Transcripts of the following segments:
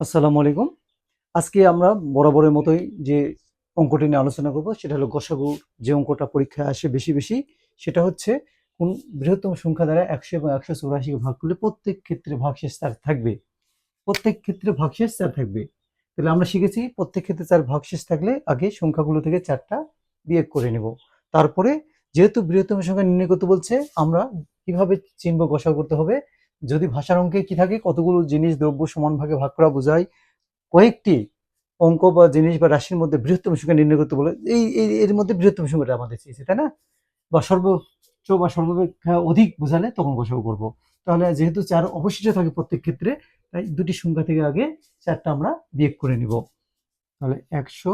আসসালামু আলাইকুম। আজকে আমরা বরাবরের মতোই যে অঙ্কটি নিয়ে আলোচনা করব, সেটা হলো গসাগু যে অঙ্কটা পরীক্ষায় আসে বেশি বেশি, সেটা হচ্ছে কোন বৃহত্তম সংখ্যা দ্বারা একশো এবং একশো চৌরাশিকে ভাগ করলে প্রত্যেক ক্ষেত্রে ভাগশেষ চার থাকবে। প্রত্যেক ক্ষেত্রে ভাগশেষ চার থাকবে। তাহলে আমরা শিখেছি প্রত্যেক ক্ষেত্রে চার ভাগশেষ থাকলে আগে সংখ্যাগুলো থেকে চারটা বিয়োগ করে নেব। তারপরে যেহেতু বৃহত্তম সংখ্যা নির্ণয় করতে বলছে, আমরা কীভাবে চিনব গসাগু করতে হবে? যদি ভাষার অঙ্কে কি থাকে? কতগুলো জিনিস দ্রব্য সমান ভাগে ভাগ করা বোঝায়? কয়েকটি অঙ্ক বা জিনিস বা রাশির মধ্যে বৃহত্তম সংখ্যা নির্ণয় করতে বলে, এই এর মধ্যে বৃহত্তম সংখ্যাটা আমাদের চেয়েছে, তাই না? বা সর্বোচ্চ বা সর্বাপেক্ষা অধিক বোঝালে তখন গোসাগু করব। তাহলে যেহেতু চার অবশিষ্ট থাকে প্রত্যেক ক্ষেত্রে, তাই দুটি সংখ্যা থেকে আগে চারটা আমরা বিয়োগ করে নিব। তাহলে একশো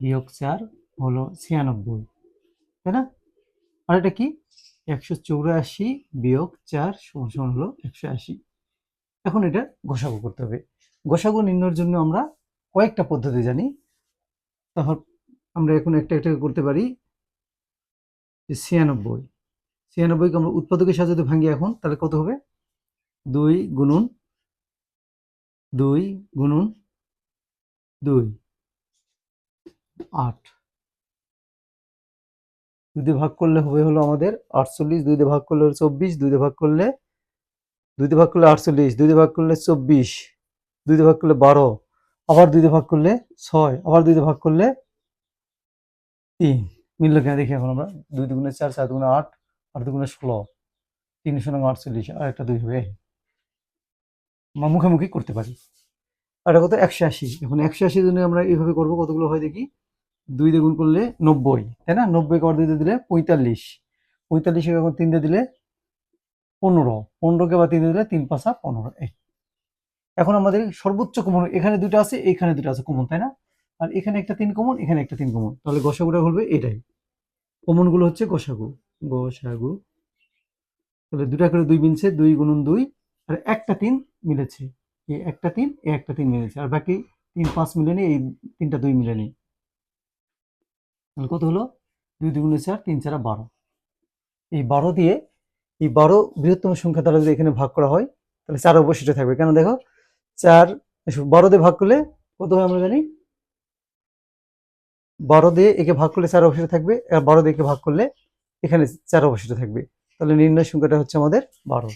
বিয়োগ চার হলো ছিয়ানব্বই, তাই না? আর এটা কি? একশো চৌরাশি বিয়োগ চার সমান হলো একশো আশি। এখন এটা গোসাগু করতে হবে। গোসাগু নির্ণয়ের জন্য আমরা কয়েকটা পদ্ধতি জানি। তাহলে আমরা এখন একটা একটা করতে পারি যে ছিয়ানব্বই। ছিয়ানব্বইকে আমরা উৎপাদকের সাথে যদি ভাঙি এখন, তাহলে কত হবে? দুই গুণন দুই গুণন, দুই। আট। দুই দিয়ে ভাগ করলে হবে হলো আমাদের আটচল্লিশ, দুই দিয়ে ভাগ করলে হলো চব্বিশ, দুই দিয়ে ভাগ করলে, দুই দিয়ে ভাগ করলে আটচল্লিশ, দুই দিয়ে ভাগ করলে চব্বিশ, দুই দিয়ে ভাগ করলে বারো, আবার দুই দিয়ে ভাগ করলে ছয়, আবার দুই দিয়ে ভাগ করলে তিন। মিললো কিনা দেখি এখন আমরা। দুই দুগুণে চার চার দুগুণে আট আট দুগুণে ষোলো। তিন শূন্য আটচল্লিশ, আর একটা দুই হবে। আমরা মুখোমুখি করতে পারি। আর কত? একশো আশি। এখন একশো আশি জন্য আমরা এইভাবে করব। কতগুলো হয় দেখি? দুই দিয়ে গুণ করলে নব্বই, তাই না? নব্বই দুই দিয়ে দিলে পঁয়তাল্লিশ। পঁয়তাল্লিশে এখন তিন দিয়ে দিলে পনেরো। পনেরোকে বা তিন দিয়ে দিলে তিন পাঁচা পনেরো। এখন আমাদের সর্বোচ্চ কমন এখানে দুটো আছে, এখানে দুটো আছে কমন তাই না? আর এখানে একটা তিন কমন এখানে একটা তিন কমন তাহলে গসাগুটা বলবে এটাই। কমনগুলো হচ্ছে গসাগু। গসাগু। তাহলে দুটা করে দুই মিলছে দুই গুণন দুই, আর একটা তিন মিলেছে। এই একটা তিন, এই একটা তিন মিলেছে। আর বাকি তিন পাঁচ মিলেনি, এই তিনটা দুই মিলেনি। কত হলো? দুই দুগুণে চার, তিন চারা বারো। এই বারো দিয়ে এই বারো বৃহত্তম সংখ্যা দ্বারা যদি এখানে ভাগ করা হয়, তাহলে চার অবশিষ্ট থাকবে। কেন দেখো? চার, বারো দিয়ে ভাগ করলে কত হয় আমরা জানি? বারো দিয়ে একে ভাগ করলে চার অবশিষ্ট থাকবে, আর বারো দিয়ে ভাগ করলে এখানে চার অবশিষ্ট থাকবে। তাহলে নির্ণয় সংখ্যাটা হচ্ছে আমাদের বারো।